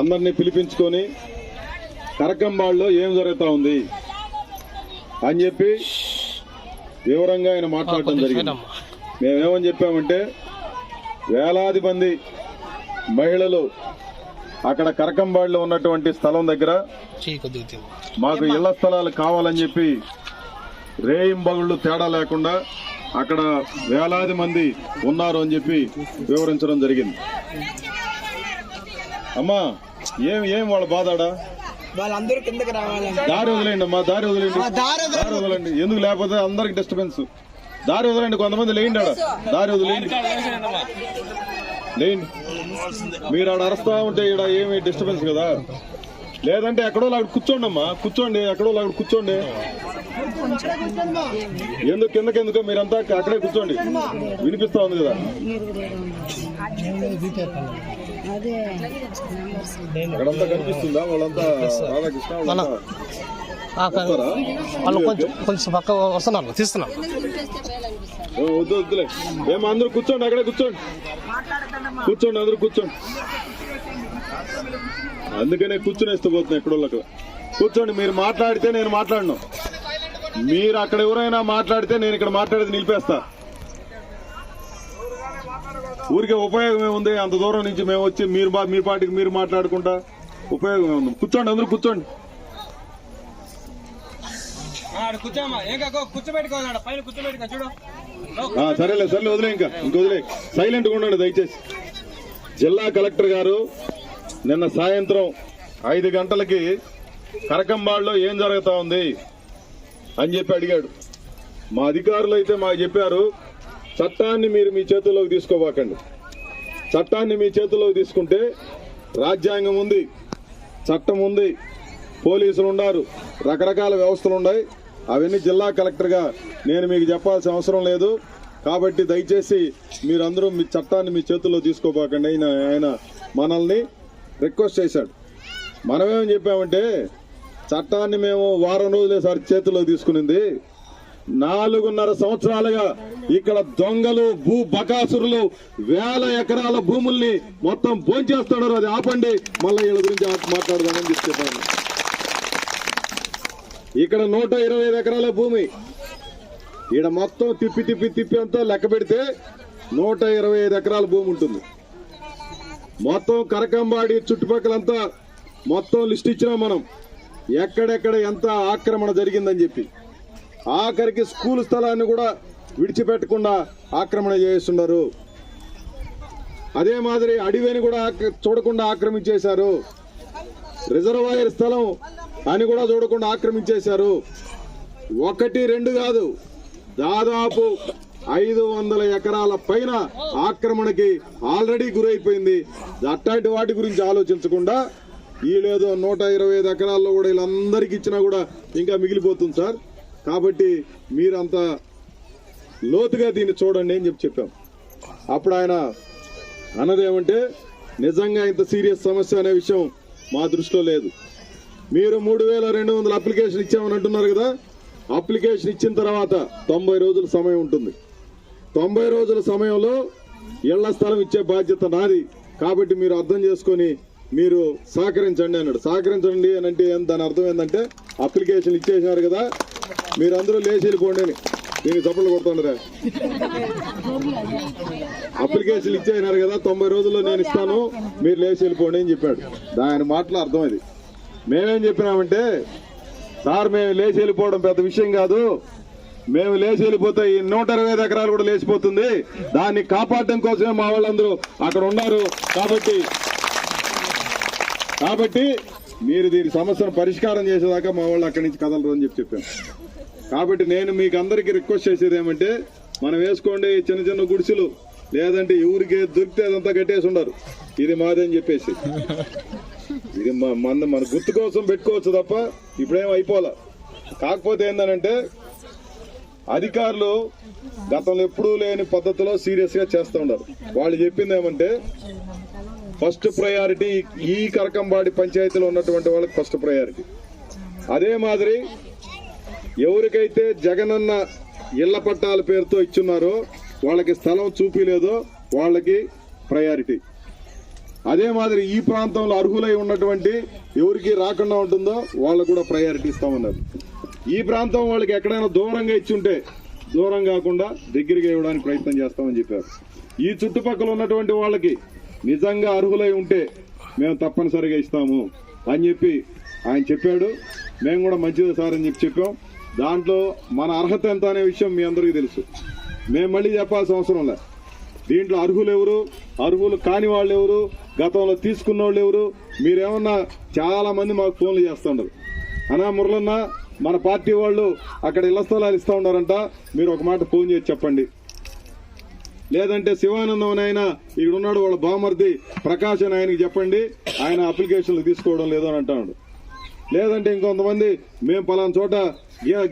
అందరినీ పిలిపించుకొని కరకంబాళ్ళలో ఏం జరుగుతా ఉంది అని చెప్పి వివరంగా ఆయన మాట్లాడటం జరిగింది. మేమేమని చెప్పామంటే వేలాది మంది మహిళలు అక్కడ కరకంబాడిలో ఉన్నటువంటి స్థలం దగ్గర. మాకు ఇళ్ళ స్థలాలు కావాలని చెప్పి రేయింబగుళ్ళు తేడా లేకుండా అక్కడ వేలాది మంది ఉన్నారు అని చెప్పి వివరించడం జరిగింది. అమ్మా ఏం ఏం వాళ్ళ బాధాడా? వాళ్ళందరూ కిందకి రావాలండి దారి వదిలేండి అమ్మా దారి వదిలేండి దారి వదలండి. ఎందుకు లేకపోతే అందరికి డిస్టర్బెన్స్ దారి వదలండి కొంతమంది లేండి ఆడ. దారి వదిలేండి లేండి మీరు ఆడ అరస్తా ఉంటే ఇక్కడ ఏమి డిస్టర్బెన్స్ కదా. లేదంటే ఎక్కడో అక్కడ కూర్చోండి అమ్మా కూర్చోండి ఎక్కడో అక్కడ కూర్చోండి. ఎందుకు కిందకి ఎందుకో? మీరంతా అక్కడే కూర్చోండి. వినిపిస్తా ఉంది కదా. అక్కడంతా కనిపిస్తుందా? వాళ్ళంతా రాధాకృష్ణ? వాళ్ళు కొంచెం కొంచెం పక్క వస్తున్నారు తీస్తున్నాం ఓ, వద్దు వద్దులే. ఏమో అందరూ కూర్చోండి అక్కడే కూర్చోండి. కూర్చోండి అందరూ కూర్చోండి. అందుకనే కూర్చునేస్తూ పోతున్నా ఎక్కడో అక్కడ కూర్చోండి మీరు మాట్లాడితే నేను మాట్లాడను. మీరు అక్కడ ఎవరైనా మాట్లాడితే నేను ఇక్కడ మాట్లాడేది నిలిపేస్తా. ఊరికే ఉపయోగం ఏముంది? అంత దూరం నుంచి మేము వచ్చి మీరు మీ పాటికి మీరు మాట్లాడుకుంటా ఉపయోగం ఏముంది? కూర్చోండి అందరూ కూర్చోండి. సరేలే సరేలే వదిలే ఇంకా ఇంక వదిలే. సైలెంట్గా ఉండండి దయచేసి. జిల్లా కలెక్టర్ గారు నిన్న సాయంత్రం ఐదు గంటలకి కరకంబాడులో ఏం జరుగుతా ఉంది అని చెప్పి అడిగాడు. మా అధికారులు అయితే మాకు చెప్పారు చట్టాన్ని మీరు మీ చేతుల్లోకి తీసుకోబాకండి. చట్టాన్ని మీ చేతుల్లోకి తీసుకుంటే రాజ్యాంగం ఉంది చట్టం ఉంది పోలీసులు ఉన్నారు రకరకాల వ్యవస్థలు ఉన్నాయి. అవన్నీ జిల్లా కలెక్టర్గా నేను మీకు చెప్పాల్సిన అవసరం లేదు. కాబట్టి దయచేసి మీరందరూ మీ చట్టాన్ని మీ చేతుల్లో తీసుకోపోకండి ఆయన ఆయన మనల్ని రిక్వెస్ట్ చేశాడు. మనమేమని చెప్పామంటే చట్టాన్ని మేము వారం రోజులే సార్ చేతుల్లో తీసుకునింది. నాలుగున్నర సంవత్సరాలుగా ఇక్కడ దొంగలు భూ బకాసురులు వేల ఎకరాల భూముల్ని మొత్తం భోంచేస్తున్నారు. అది ఆపండి. మళ్ళీ వీళ్ళ గురించి మాట్లాడదామని చెప్పి చెప్పాను. ఇక్కడ నూట ఇరవై ఐదు ఎకరాల భూమి. ఈడ మొత్తం తిప్పి తిప్పి తిప్పి అంతా లెక్క పెడితే నూట ఇరవై ఐదు ఎకరాల భూమి ఉంటుంది. మొత్తం కరకంబాడి చుట్టుపక్కలంతా మొత్తం లిస్ట్ ఇచ్చినాం మనం. ఎక్కడెక్కడ ఎంత ఆక్రమణ జరిగిందని చెప్పి. ఆఖరికి స్కూల్ స్థలాన్ని కూడా విడిచిపెట్టకుండా ఆక్రమణ చేస్తున్నారు. అదే మాదిరి అడవిని కూడా ఆక్ర- చూడకుండా ఆక్రమించేశారు. రిజర్వాయర్ స్థలం అని కూడా చూడకుండా ఆక్రమించేశారు. ఒకటి రెండు కాదు. దాదాపు ఐదు వందల ఎకరాల పైన ఆక్రమణకి ఆల్రెడీ గురైపోయింది. అట్లాంటి వాటి గురించి ఆలోచించకుండా వీళ్ళేదో నూట ఇరవై ఐదు ఎకరాల్లో కూడా వీళ్ళందరికీ ఇచ్చినా కూడా ఇంకా మిగిలిపోతుంది సార్. కాబట్టి మీరంత లోతుగా దీన్ని చూడండి అని చెప్పి చెప్పాం. అప్పుడు ఆయన అన్నదేమంటే నిజంగా ఇంత సీరియస్ సమస్య అనే విషయం మా దృష్టిలో లేదు. మీరు మూడు వేల రెండు వందల అప్లికేషన్ ఇచ్చామని అంటున్నారు కదా అప్లికేషన్ ఇచ్చిన తర్వాత తొంభై రోజుల సమయం ఉంటుంది. తొంభై రోజుల సమయంలో ఇళ్ళ స్థలం ఇచ్చే బాధ్యత నాది. కాబట్టి మీరు అర్థం చేసుకొని మీరు సహకరించండి అన్నాడు. సహకరించండి అని అంటే దాని అర్థం ఏంటంటే అప్లికేషన్ ఇచ్చేసినారు కదా మీరు అందరూ లేచి వెళ్ళిపోండి అని. దీనికి చప్పట్లు కొడుతుండరా అప్లికేషన్ ఇచ్చేసినారు కదా తొంభై రోజుల్లో నేను ఇస్తాను మీరు లేచి వెళ్ళిపోండి అని చెప్పాడు. దాని మాటలు అర్థం అది. మేమేం చెప్పినామంటే సార్ మేము లేచి వెళ్ళిపోవడం పెద్ద విషయం కాదు. మేము లేచి వెళ్ళిపోతే ఈ నూట ఇరవై ఎకరాలు కూడా లేచిపోతుంది. దాన్ని కాపాడడం కోసమే మా వాళ్ళందరూ అక్కడ ఉన్నారు. కాబట్టి కాబట్టి మీరు దీని సమస్యను పరిష్కారం చేసేదాకా మా వాళ్ళు అక్కడి నుంచి కదలరు అని చెప్పి చెప్పాను. కాబట్టి నేను మీకు అందరికీ రిక్వెస్ట్ చేసేది ఏమంటే మనం వేసుకోండి చిన్న చిన్న గుడిసెలు లేదంటే ఎవరికి దొరికితే అదంతా కట్టేసి ఉండరు. ఇది మాదని చెప్పేసి. ఇది మన మన గుర్తు కోసం పెట్టుకోవచ్చు తప్ప ఇప్పుడేం అయిపోలే కాకపోతే ఏందనంటే అధికారులు గతంలో ఎప్పుడూ లేని పద్ధతిలో సీరియస్గా చేస్తూ ఉండరు. వాళ్ళు చెప్పింది ఏమంటే ఫస్ట్ ప్రయారిటీ ఈ కరకంబాడి పంచాయతీలో ఉన్నటువంటి వాళ్ళకి ఫస్ట్ ప్రయారిటీ. అదే మాదిరి ఎవరికైతే జగనన్న ఇళ్ళ పట్టాల పేరుతో ఇచ్చున్నారో వాళ్ళకి స్థలం చూపిలేదో వాళ్ళకి ప్రయారిటీ. అదే మాదిరి ఈ ప్రాంతంలో అర్హులై ఉన్నటువంటి ఎవరికి రాకుండా ఉంటుందో వాళ్ళకు కూడా ప్రయారిటీ ఇస్తామన్నారు. ఈ ప్రాంతం వాళ్ళకి ఎక్కడైనా దూరంగా ఇచ్చుంటే దూరం కాకుండా దగ్గరికి ఇవ్వడానికి ప్రయత్నం చేస్తామని చెప్పారు. ఈ చుట్టుపక్కల ఉన్నటువంటి వాళ్ళకి నిజంగా అర్హులై ఉంటే మేము తప్పనిసరిగా ఇస్తాము అని చెప్పి ఆయన చెప్పాడు. మేము కూడా మంచిది సార్ అని చెప్పి చెప్పాం. దాంట్లో మన అర్హత ఎంత అనే విషయం మీ అందరికీ తెలుసు. మేము మళ్ళీ చెప్పాల్సిన అవసరం లే దీంట్లో అర్హులు ఎవరు? అర్హులు కాని వాళ్ళు ఎవరు? గతంలో తీసుకున్న వాళ్ళు ఎవరు? మీరేమన్నా చాలా మంది మాకు ఫోన్లు చేస్తుండరు అనా మురళన్న మన పార్టీ వాళ్ళు అక్కడ ఇళ్ళ స్థలాలు ఇస్తూ ఉన్నారంట. మీరు ఒక మాట ఫోన్ చేసి చెప్పండి. లేదంటే శివానందం అని ఆయన ఇక్కడ ఉన్నాడు వాళ్ళ బామర్ది ప్రకాశ్ అని ఆయనకి చెప్పండి. ఆయన అప్లికేషన్లు తీసుకోవడం లేదు అని అంటున్నాడు లేదంటే ఇంకొంతమంది మేము పలానా చోట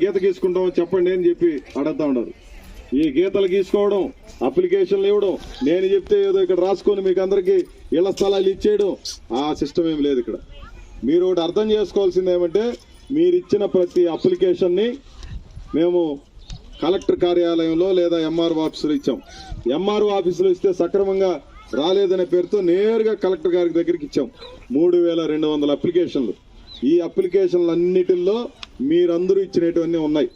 గీత గీసుకుంటాం చెప్పండి అని చెప్పి అడుగుతా ఉన్నారు. ఈ గీతలు గీసుకోవడం అప్లికేషన్లు ఇవ్వడం నేను చెప్తే ఏదో ఇక్కడ రాసుకొని మీకు అందరికి ఇళ్ళ స్థలాలు ఇచ్చేయడం ఆ సిస్టమ్ ఏం లేదు ఇక్కడ. మీరు ఒకటి అర్థం చేసుకోవాల్సింది ఏమంటే మీరు ఇచ్చిన ప్రతి అప్లికేషన్ని మేము కలెక్టర్ కార్యాలయంలో లేదా ఎంఆర్ఓ ఆఫీసులో ఇచ్చాం. ఎంఆర్ఓ ఆఫీసులో ఇస్తే సక్రమంగా రాలేదనే పేరుతో నేరుగా కలెక్టర్ గారి దగ్గరికి ఇచ్చాం. మూడు వేల రెండు వందల అప్లికేషన్లు. ఈ అప్లికేషన్లన్నిటిల్లో మీరందరూ ఇచ్చినటువన్నీ ఉన్నాయి.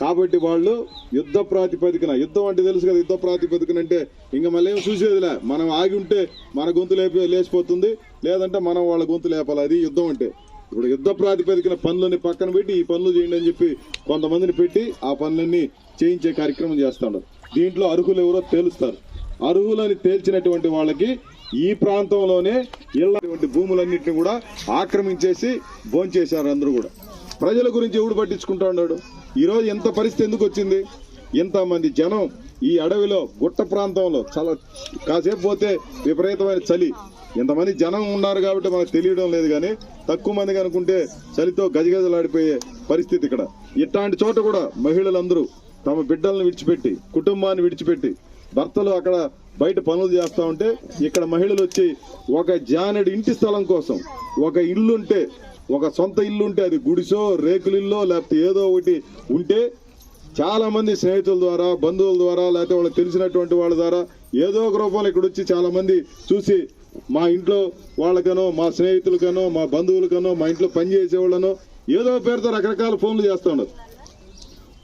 కాబట్టి వాళ్ళు యుద్ధ ప్రాతిపదికన యుద్ధం అంటే తెలుసు కదా యుద్ధ ప్రాతిపదికన అంటే ఇంకా మళ్ళీ ఏం చూసేదిలే. మనం ఆగి ఉంటే మన గొంతు లేపి లేచిపోతుంది. లేదంటే మనం వాళ్ళ గొంతు లేపాలి. అది యుద్ధం అంటే. ఇప్పుడు యుద్ధ ప్రాతిపదికన పనులని పక్కన పెట్టి ఈ పనులు చేయండి అని చెప్పి కొంతమందిని పెట్టి ఆ పనులన్నీ చేయించే కార్యక్రమం చేస్తాడు దీంట్లో అర్హులు ఎవరో తేలుస్తారు. అర్హులని తేల్చినటువంటి వాళ్ళకి ఈ ప్రాంతంలోనే ఇళ్ళటువంటి భూములన్నింటినీ కూడా ఆక్రమించేసి భోంచేశారు అందరూ కూడా. ప్రజల గురించి ఎవడు పట్టించుకుంటా ఉన్నాడు? ఈరోజు ఎంత పరిస్థితి ఎందుకు వచ్చింది? ఇంతమంది జనం ఈ అడవిలో గుట్ట ప్రాంతంలో చాలా కాసేపు పోతే విపరీతమైన చలి. ఇంతమంది జనం ఉన్నారు కాబట్టి మనకు తెలియడం లేదు కానీ తక్కువ మంది కనుకుంటే చలితో గజగజలాడిపోయే పరిస్థితి ఇక్కడ. ఇట్లాంటి చోట కూడా మహిళలందరూ తమ బిడ్డలను విడిచిపెట్టి కుటుంబాన్ని విడిచిపెట్టి భర్తలు అక్కడ బయట పనులు చేస్తా ఉంటే ఇక్కడ మహిళలు వచ్చి ఒక జానెడు ఇంటి స్థలం కోసం ఒక ఇల్లు ఉంటే ఒక సొంత ఇల్లు ఉంటే అది గుడిసో రేకుల ఇల్లో లేకపోతే ఏదో ఒకటి ఉంటే చాలా మంది స్నేహితుల ద్వారా బంధువుల ద్వారా లేకపోతే వాళ్ళకి తెలిసినటువంటి వాళ్ళ ద్వారా ఏదో ఒక రూపంలో ఇక్కడ వచ్చి చాలా మంది చూసి మా ఇంట్లో వాళ్ళకనో మా స్నేహితులకనో మా బంధువులకనో మా ఇంట్లో పని చేసేవాళ్ళనో ఏదో పేరుతో రకరకాల ఫోన్లు చేస్తూ ఉన్నారు.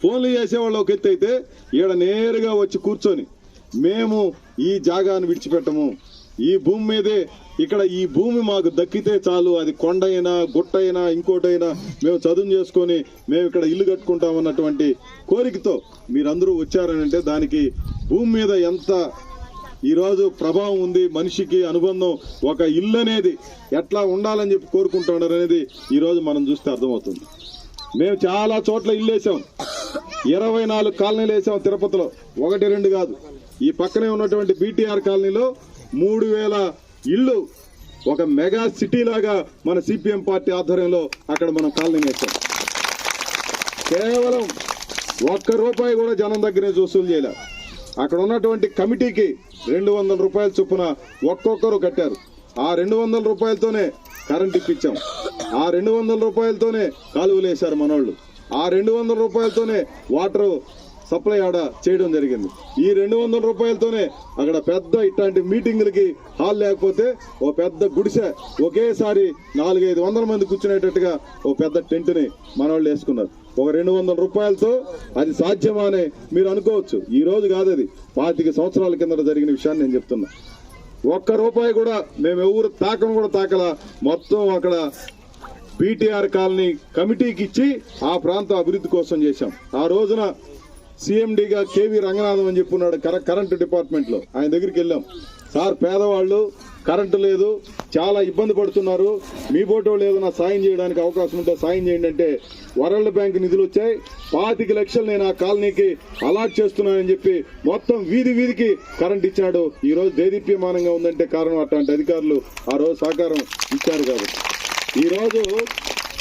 ఫోన్లు చేసేవాళ్ళు ఒక ఎత్తు అయితే ఈడ నేరుగా వచ్చి కూర్చొని మేము ఈ జాగాను విడిచిపెట్టము. ఈ భూమి మీదే ఇక్కడ ఈ భూమి మాకు దక్కితే చాలు. అది కొండ అయినా గుట్ట అయినా ఇంకోటైనా మేము చదువు చేసుకొని మేము ఇక్కడ ఇల్లు కట్టుకుంటాం అన్నటువంటి కోరికతో మీరందరూ వచ్చారనంటే దానికి భూమి మీద ఎంత ఈరోజు ప్రభావం ఉంది మనిషికి అనుబంధం ఒక ఇల్లు అనేది ఎట్లా ఉండాలని చెప్పి కోరుకుంటున్నారు అనేది ఈరోజు మనం చూస్తే అర్థమవుతుంది. మేము చాలా చోట్ల ఇల్లు వేసాం ఇరవై నాలుగు కాలనీలు వేసాం తిరుపతిలో. ఒకటి రెండు కాదు. ఈ పక్కనే ఉన్నటువంటి బీటీఆర్ కాలనీలో మూడు వేల ఇళ్ళు ఒక మెగా సిటీ లాగా మన సిపిఎం పార్టీ ఆధ్వర్యంలో అక్కడ మనం కాలనీ వేసాం. కేవలం ఒక్క రూపాయి కూడా జనం దగ్గరే వసూలు చేయలే. అక్కడ ఉన్నటువంటి కమిటీకి రెండు వందల రూపాయల చొప్పున ఒక్కొక్కరు కట్టారు. ఆ రెండు వందల రూపాయలతోనే కరెంట్ ఇప్పించాం. ఆ రెండు వందల రూపాయలతోనే కాలువలు వేశారు మనోళ్ళు. ఆ రెండు వందల రూపాయలతోనే వాటర్ సప్లై ఆడ చేయడం జరిగింది. ఈ రెండు వందల రూపాయలతోనే అక్కడ పెద్ద ఇట్లాంటి మీటింగులకి హాల్ లేకపోతే ఓ పెద్ద గుడిసె ఒకేసారి నాలుగైదు వందల మంది కూర్చునేటట్టుగా ఓ పెద్ద టెంట్ని మనవాళ్ళు వేసుకున్నారు. ఒక రెండు వందల రూపాయలతో అది సాధ్యమా అని మీరు అనుకోవచ్చు. ఈ రోజు కాదు అది. పాతిక సంవత్సరాల కింద జరిగిన విషయాన్ని నేను చెప్తున్నా. ఒక్క రూపాయి కూడా మేము ఎవరు తాకను కూడా తాకల. మొత్తం అక్కడ పీటీఆర్ కాలనీ కమిటీకి ఇచ్చి ఆ ప్రాంత అభివృద్ధి కోసం చేశాం. ఆ రోజున సీఎండీగా కేవీ రంగనాథం అని చెప్పున్నాడు కర- కరెంటు డిపార్ట్మెంట్లో ఆయన దగ్గరికి వెళ్ళాం. సార్ పేదవాళ్ళు కరెంటు లేదు చాలా ఇబ్బంది పడుతున్నారు. మీ బోటో ఏదైనా సాయం చేయడానికి అవకాశం ఉంటే సాయం చేయండి అంటే వరల్డ్ బ్యాంక్ నిధులు వచ్చాయి. పాతిక లక్షలు నేను ఆ కాలనీకి అలాట్ చేస్తున్నానని చెప్పి మొత్తం వీధి వీధికి కరెంట్ ఇచ్చాడు. ఈ రోజు దేదీప్యమానంగా ఉందంటే కారణం అట్లాంటి అధికారులు ఆ రోజు సహకారం ఇచ్చారు కాబట్టి. ఈ రోజు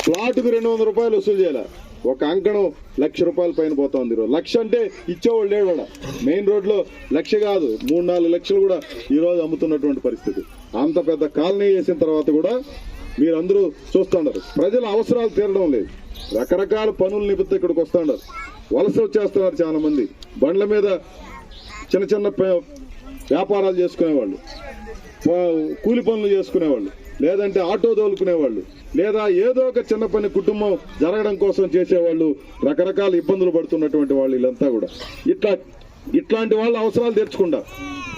ప్లాట్కు రెండు వందల రూపాయలు వసూలు చేయాలి. ఒక అంకణం లక్ష రూపాయల పైన పోతుంది ఈరోజు. లక్ష అంటే ఇచ్చేవాళ్ళు లేడు మెయిన్ రోడ్లో లక్ష కాదు మూడు నాలుగు లక్షలు కూడా ఈ రోజు అమ్ముతున్నటువంటి పరిస్థితి. అంత పెద్ద కాలనీ వేసిన తర్వాత కూడా మీరందరూ చూస్తున్నారు ప్రజల అవసరాలు తీరడం లేదు. రకరకాల పనుల నిమిత్తం ఇక్కడికి వస్తుండరు వలస వచ్చేస్తున్నారు చాలా మంది. బండ్ల మీద చిన్న చిన్న వ్యాపారాలు చేసుకునేవాళ్ళు. కూలి పనులు చేసుకునేవాళ్ళు. లేదంటే ఆటో తోలుకునేవాళ్ళు. లేదా ఏదో ఒక చిన్న పని కుటుంబం జరగడం కోసం చేసేవాళ్ళు రకరకాల ఇబ్బందులు పడుతున్నటువంటి వాళ్ళు వీళ్ళంతా కూడా. ఇట్లా ఇట్లాంటి వాళ్ళ అవసరాలు తీర్చకుండా.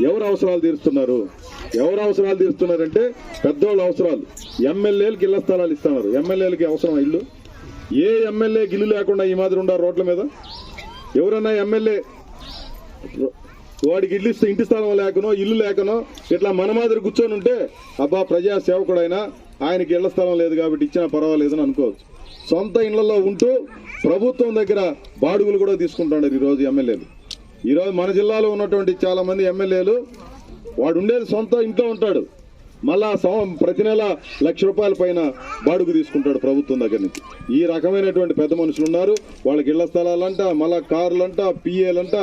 ఎవరు అవసరాలు తీరుస్తున్నారు? ఎవరు అవసరాలు తీరుస్తున్నారంటే పెద్దోళ్ళ అవసరాలు. ఎమ్మెల్యేలకు ఇళ్ళ స్థలాలు ఇస్తున్నారు. ఎమ్మెల్యేలకి అవసరం ఇల్లు? ఏ ఎమ్మెల్యే గిల్లు లేకుండా ఈ మాదిరి ఉండారు రోడ్ల మీద? ఎవరన్నా ఎమ్మెల్యే వాడికి ఇల్లు ఇంటి స్థలం లేకనో ఇల్లు లేకనో ఇట్లా మన మాదిరి కూర్చొని ఉంటే అబ్బా ప్రజా సేవకుడైనా ఆయనకి ఇళ్ళ స్థలం లేదు కాబట్టి ఇచ్చినా పర్వాలేదని అనుకోవచ్చు. సొంత ఇళ్ళలో ఉంటూ ప్రభుత్వం దగ్గర బాడుగులు కూడా తీసుకుంటున్నారు ఈరోజు ఎమ్మెల్యేలు. ఈరోజు మన జిల్లాలో ఉన్నటువంటి చాలా మంది ఎమ్మెల్యేలు వాడు ఉండేది సొంత ఇంట్లో ఉంటాడు. మళ్ళా ప్రతి నెల లక్ష రూపాయల పైన బాడుగు తీసుకుంటాడు ప్రభుత్వం దగ్గర నుంచి. ఈ రకమైనటువంటి పెద్ద మనుషులు ఉన్నారు. వాళ్ళకి ఇళ్ళ స్థలాలంట మళ్ళా కార్లంట పిఏలంట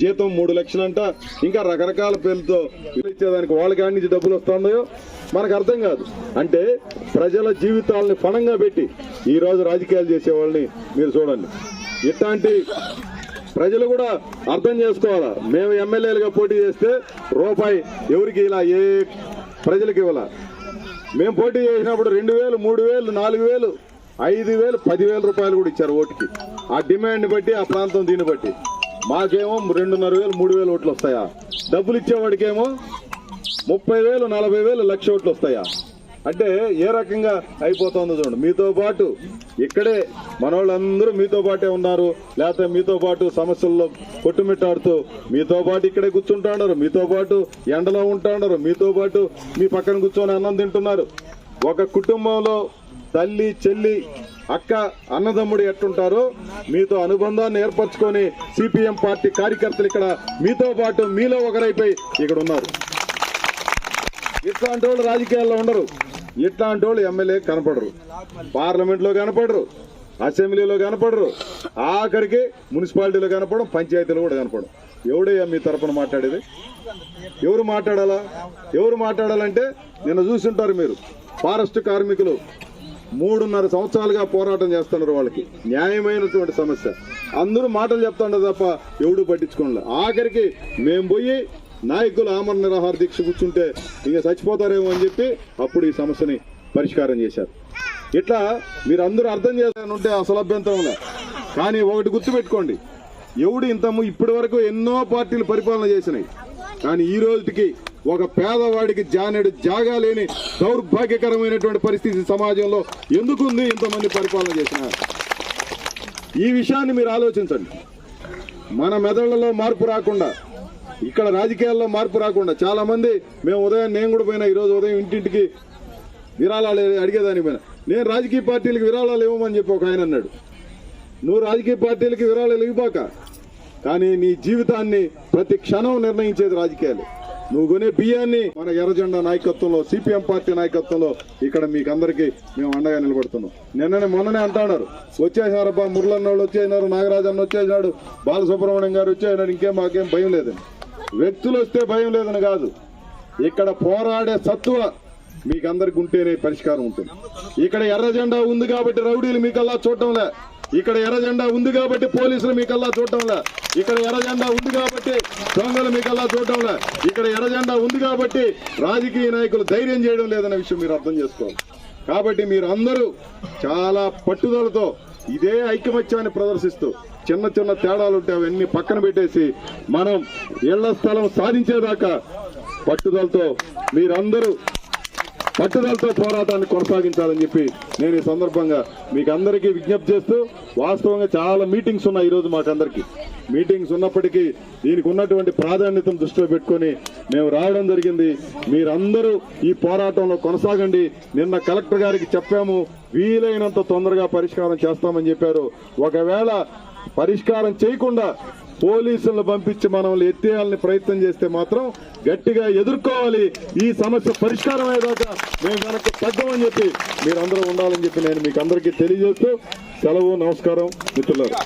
జీతం మూడు లక్షలంట ఇంకా రకరకాల పేర్లతో ఇచ్చేదానికి వాళ్ళకి అన్నించి నుంచి డబ్బులు వస్తుందో మనకు అర్థం కాదు. అంటే ప్రజల జీవితాలని ఫణంగా పెట్టి ఈ రోజు రాజకీయాలు చేసే వాళ్ళని మీరు చూడండి. ఇట్లాంటి ప్రజలు కూడా అర్థం చేసుకోవాలా? మేము ఎమ్మెల్యేలుగా పోటీ చేస్తే రూపాయి ఎవరికి ఇలా ఏ ప్రజలకు ఇవ్వాల? మేము పోటీ చేసినప్పుడు రెండు వేలు మూడు వేలు నాలుగు వేలు ఐదు వేలు పదివేల రూపాయలు కూడా ఇచ్చారు ఓటుకి. ఆ డిమాండ్ బట్టి ఆ ప్రాంతం దీన్ని బట్టి. మాకేమో రెండున్నర వేలు మూడు వేలు ఓట్లు వస్తాయా? డబ్బులు ఇచ్చేవాడికేమో ముప్పై వేలు నలభై వేలు లక్ష ఓట్లు వస్తాయా? అంటే ఏ రకంగా అయిపోతుందో చూడండి. మీతో పాటు ఇక్కడే మనోళ్ళందరూ మీతో పాటే ఉన్నారు. లేకపోతే మీతో పాటు సమస్యల్లో కొట్టుమిట్టాడుతూ మీతో పాటు ఇక్కడే కూర్చుంటున్నారు మీతో పాటు ఎండలో ఉంటున్నారు మీతో పాటు మీ పక్కన కూర్చొని అన్నం తింటున్నారు. ఒక కుటుంబంలో తల్లి చెల్లి అక్క అన్నదమ్ముడు ఎట్టుంటారో మీతో అనుబంధాన్ని ఏర్పరచుకొని సిపిఎం పార్టీ కార్యకర్తలు ఇక్కడ మీతో పాటు మీలో ఒకరైపోయి ఇక్కడ ఉన్నారు. ఇట్లాంటి వాళ్ళు రాజకీయాల్లో ఉండరు. ఇట్లాంటి వాళ్ళు ఎమ్మెల్యే కనపడరు. పార్లమెంట్లో కనపడరు. అసెంబ్లీలో కనపడరు. ఆఖరికి మున్సిపాలిటీలో కనపడం పంచాయతీలో కూడా కనపడం ఎవడయ్యా మీ తరపున మాట్లాడేది? ఎవరు మాట్లాడాలా? ఎవరు మాట్లాడాలంటే నిన్న చూసుంటారు మీరు. ఫారెస్ట్ కార్మికులు మూడున్నర సంవత్సరాలుగా పోరాటం చేస్తున్నారు వాళ్ళకి. న్యాయమైనటువంటి సమస్య. అందరూ మాటలు చెప్తుండే తప్ప ఎవడు పట్టించుకోలేదు ఆఖరికి మేము పోయి నాయకులు ఆమరణ నిరాహార దీక్ష కూర్చుంటే ఇంక చచ్చిపోతారేమో అని చెప్పి అప్పుడు ఈ సమస్యని పరిష్కారం చేశారు. ఇట్లా మీరు అందరూ అర్థం చేశారంటే అసలు అభ్యంతరంలే కానీ ఒకటి గుర్తుపెట్టుకోండి. ఎవడు ఇంత ఇప్పటి వరకు ఎన్నో పార్టీలు పరిపాలన చేసినాయి. కానీ ఈ రోజుకి ఒక పేదవాడికి జానెడు జాగా లేని దౌర్భాగ్యకరమైనటువంటి పరిస్థితి సమాజంలో ఎందుకుంది ఇంతమంది పరిపాలన చేసిన? ఈ విషయాన్ని మీరు ఆలోచించండి. మన మెదళ్ళలో మార్పు రాకుండా ఇక్కడ రాజకీయాల్లో మార్పు రాకుండా చాలా మంది మేము ఉదయం నేను కూడా పోయినా ఈరోజు ఉదయం ఇంటింటికి విరాళాలు అడిగేదాని పోయినా. నేను రాజకీయ పార్టీలకు విరాళాలు ఇవ్వమని చెప్పి ఒక ఆయన అన్నాడు. నువ్వు రాజకీయ పార్టీలకి విరాళాలు ఇవ్వబాక కానీ నీ జీవితాన్ని ప్రతి క్షణం నిర్ణయించేది రాజకీయాలు. నువ్వు కొనే బియ్యాన్ని మన ఎర్రజెండా నాయకత్వంలో సిపిఎం పార్టీ నాయకత్వంలో ఇక్కడ మీకు అందరికీ మేము అండగా నిలబడుతున్నాం. నిన్ననే మొన్ననే అంటున్నారు. వచ్చేసినారబ్బా మురళన్న వాళ్ళు వచ్చేసినారు నాగరాజు వచ్చేసినాడు బాలసుబ్రహ్మణ్యం గారు వచ్చేసినారు ఇంకేం మాకేం భయం లేదండి వ్యక్తులు వస్తే భయం లేదని కాదు. ఇక్కడ పోరాడే సత్వ మీకు అందరికి ఉంటేనే పరిష్కారం ఉంటుంది. ఇక్కడ ఎర్ర జెండా ఉంది కాబట్టి రౌడీలు మీకల్లా చూడటంలే. ఇక్కడ ఎర్ర జెండా ఉంది కాబట్టి పోలీసులు మీకల్లా చూడటంలే. ఇక్కడ ఎర్ర జెండా ఉంది కాబట్టి దొంగలు మీకల్లా చూడటంలే. ఇక్కడ ఎర్ర జెండా ఉంది కాబట్టి రాజకీయ నాయకులు ధైర్యం చేయడం లేదనే విషయం మీరు అర్థం చేసుకోవాలి. కాబట్టి మీరు అందరూ చాలా పట్టుదలతో ఇదే ఐకమత్యాన్ని ప్రదర్శిస్తూ చిన్న చిన్న తేడాలు ఉంటే అవన్నీ పక్కన పెట్టేసి మనం ఇళ్ళ స్థలం సాధించేదాకా పట్టుదలతో మీరందరూ పట్టుదలతో పోరాటాన్ని కొనసాగించాలని చెప్పి నేను ఈ సందర్భంగా మీకు అందరికీ విజ్ఞప్తి చేస్తూ వాస్తవంగా చాలా మీటింగ్స్ ఉన్నాయి ఈరోజు మాకందరికీ మీటింగ్స్ ఉన్నప్పటికీ దీనికి ఉన్నటువంటి ప్రాధాన్యతను దృష్టిలో పెట్టుకొని మేము రావడం జరిగింది. మీరందరూ ఈ పోరాటంలో కొనసాగండి. నిన్న కలెక్టర్ గారికి చెప్పాము వీలైనంత తొందరగా పరిష్కారం చేస్తామని చెప్పారు. ఒకవేళ పరిష్కారం చేయకుండా పోలీసులను పంపించి మనల్ని ఎత్తేయాలని ప్రయత్నం చేస్తే మాత్రం గట్టిగా ఎదుర్కోవాలి. ఈ సమస్య పరిష్కారం అయ్యేదాకా మేము వెనక్కి తగ్గమని చెప్పి మీరందరూ ఉండాలని చెప్పి నేను మీకు అందరికీ తెలియజేస్తూ సెలవు నమస్కారం మిత్రులారు.